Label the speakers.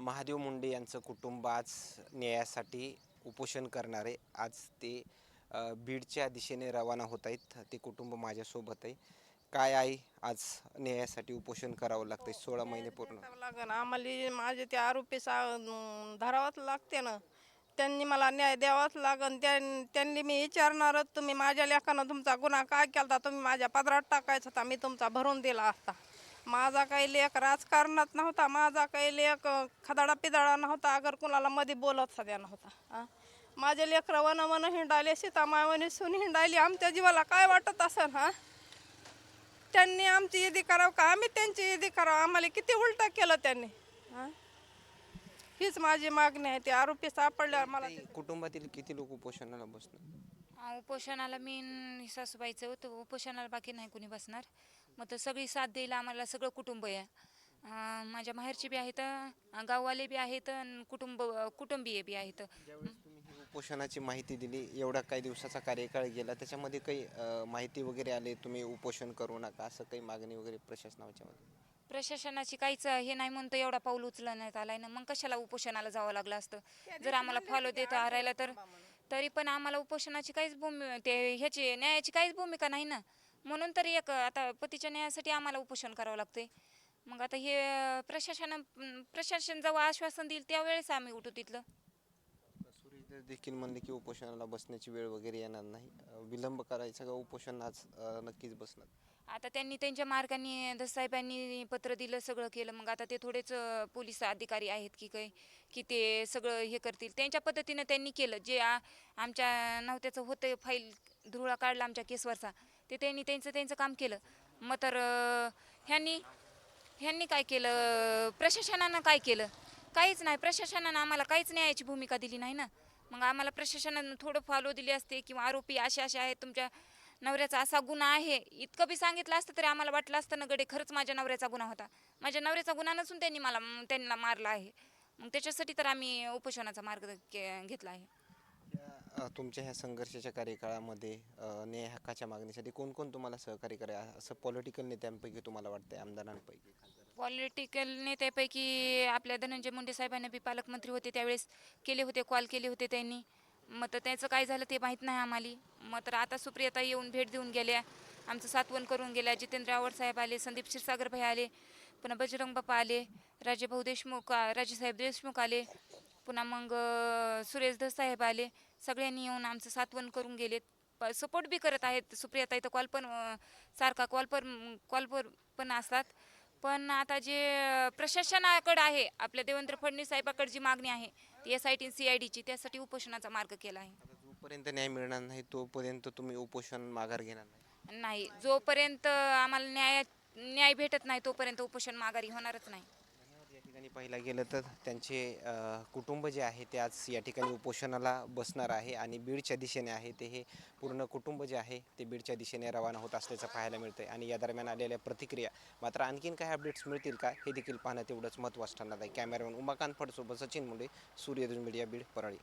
Speaker 1: महादेव मुंडे यांचं कुटुंब आज न्यायासाठी उपोषण करणारे. आज ते बीडच्या दिशेने रवाना होत आहेत. ते कुटुंब माझ्यासोबत आहे. काय आहे आज न्यायासाठी उपोषण करावं लागतंय? सोळा महिने पूर्ण.
Speaker 2: लागन आम्हाला माझे ते आरोपी सा धरावंच लागते ना. त्यांनी मला न्याय द्यावाच लागन. त्यां- त्यांनी मी विचारणारच. तुम्ही माझ्या लेखानं तुमचा गुन्हा काय केला तुम्ही माझ्या पदरात टाकायचा होता. मी तुमचा भरून दिला असता. माझा काही लेख राजकारणात नव्हता माझा काही लेख खदाडा पिदाडा नव्हता अगर कुणाला मध्ये बोलत सध्या नव्हता? माझे लेकरं वन वन हिंडायले सीतामावनी सून हिंडायली आमच्या जीवाला काय वाटत असेल हा त्यांनी आमची ईदी करावं का? आम्ही त्यांची ईदी करावं. आम्हाला किती उलटा केलं त्यांनी हा? हीच माझी मागणी आहे. ते आरोपी सापडल्यावर मला
Speaker 1: कुटुंबातील किती लोक उपोषणाला बसणार?
Speaker 3: उपोषणाला मी सासूबाईचं होतं. उपोषणाला बाकी नाही कुणी बसणार. मग तर सगळी साथ द्यायला आम्हाला सगळं कुटुंब आहे. अं, माझ्या माहेरचे बी आहेत अं, गाववाले बी आहेत अन् कुटुंब कुटुंबीय बी आहेत.
Speaker 1: ज्यावेळेस तुम्ही ही उपोषणाची माहिती दिली एवढा काही दिवसाचा कार्यकाळ गेला त्याच्यामध्ये काही अ, माहिती वगैरे आली तुम्ही उपोषण करू नका असं काही मागणी वगैरे प्रशासनाच्या मध्ये
Speaker 3: प्रशासनाची काहीच हे नाही म्हणतो एवढा पाऊल उचलण्यात आलाय ना मग कशाला उपोषणाला जावं लागलं असतं? जर आम्हाला फॉलो देत राहिलं तर तरी पण आम्हाला उपोषणाची काहीच भूमी ते ह्याची न्यायाची काहीच भूमिका नाही ना. म्हणून तरी एक आता पतीच्या न्यायासाठी आम्हाला उपोषण करावं लागतंय. मग आता हे प्रशासन प्रशासन जेव्हा आश्वासन देईल त्यावेळेस आम्ही उठू तिथलं.
Speaker 1: सुरेश देखील म्हणले की उपोषणाला बसण्याची वेळ वगैरे येणार नाही. विलंब करायचा का? उपोषण आज नक्कीच बसणार.
Speaker 3: आता त्यांनी त्यांच्या मार्गाने दसाहेबांनी पत्र दिलं सगळं केलं. मग आता ते थोडेच पोलीस अधिकारी आहेत की काय की ते सगळं हे करतील. त्यांच्या पद्धतीनं त्यांनी केलं. जे आमच्या नव्हत्याचं होतं फाईल धुळा काढला आमच्या केसवरचा. ते त्यांनी त्यांचं त्यांचं काम केलं. मग तर ह्यांनी ह्यांनी काय केलं? प्रशासनानं काय केलं? काहीच नाही. प्रशासनानं आम्हाला काहीच न्यायाची भूमिका दिली नाही ना. मग आम्हाला प्रशासनानं थोडं फॉलो दिली असते किंवा आरोपी असे असे आहेत तुमच्या नवऱ्याचा असा गुन्हा आहे. इतकं बी सांगितलं असतं तरी आम्हाला वाटलं असतं ना गडे खरंच माझ्या नवऱ्याचा गुन्हा होता. माझ्या नवऱ्याचा गुन्हा नसून त्यांनी मला त्यांना मारला आहे. मग त्याच्यासाठी तर आम्ही उपोषणाचा मार्ग के- घेतला आहे.
Speaker 1: अ, तुमच्या ह्या संघर्षाच्या कार्यकाळामध्ये अ, न्याय हक्काच्या मागणीसाठी कोण कोण तुम्हाला सहकार्य करा असं पॉलिटिकल नेत्यांपैकी तुम्हाला वाटतंय आमदारांपैकी?
Speaker 3: पॉलिटिकल नेत्यापैकी आपल्या धनंजय मुंडे साहेबांना बी पालकमंत्री होते त्यावेळेस केले होते कॉल केले होते त्यांनी. मग तर त्याचं काय झालं ते माहीत नाही आम्हाला. मग तर आता सुप्रियता येऊन भेट देऊन गेल्या. आमचं सातवण करून गेल्या. जितेंद्र आव्हाड साहेब आले संदीप क्षीरसागर भाई आले पुन्हा बजरंग बाप्पा आले राजेभाऊ देशमुख राजेसाहेब देशमुख आले. पुन्हा मग अं, सुरेश धस साहेब आले. सगळ्यांनी येऊन आमचं सातवण करून गेलेत. सपोर्ट बी करत आहेत. सुप्रियाता इथं कॉल पण सारखा कॉल पण कॉलवर पण असतात. पण आता जे प्रशासनाकडे आहे आपल्या देवेंद्र फडणवीस साहेबाकडे जी मागणी आहे ती S I T C I डीची त्यासाठी उपोषणाचा मार्ग केला आहे.
Speaker 1: जोपर्यंत न्याय मिळणार नाही तोपर्यंत तुम्ही उपोषण माघार घेणार नाही.
Speaker 3: नाही. जोपर्यंत आम्हाला न्याय न्याय भेटत नाही तोपर्यंत उपोषण माघारी होणारच नाही.
Speaker 1: ठिकाणी पाहिला गेलं तर त्यांचे कुटुंब जे आहे ते आज या ठिकाणी उपोषणाला बसणार आहे आणि बीडच्या दिशेने आहे ते हे पूर्ण कुटुंब जे आहे ते बीडच्या दिशेने रवाना होत असल्याचं पाहायला मिळतं आणि या दरम्यान आलेल्या प्रतिक्रिया मात्र आणखीन काय अपडेट्स मिळतील का हे देखील पाहणं तेवढंच महत्त्वाचं ठरणार आहे. कॅमेरामॅन उमाकांत फडसोबत सचिन मुंडे सूर्यदुज मीडिया बीड परळी.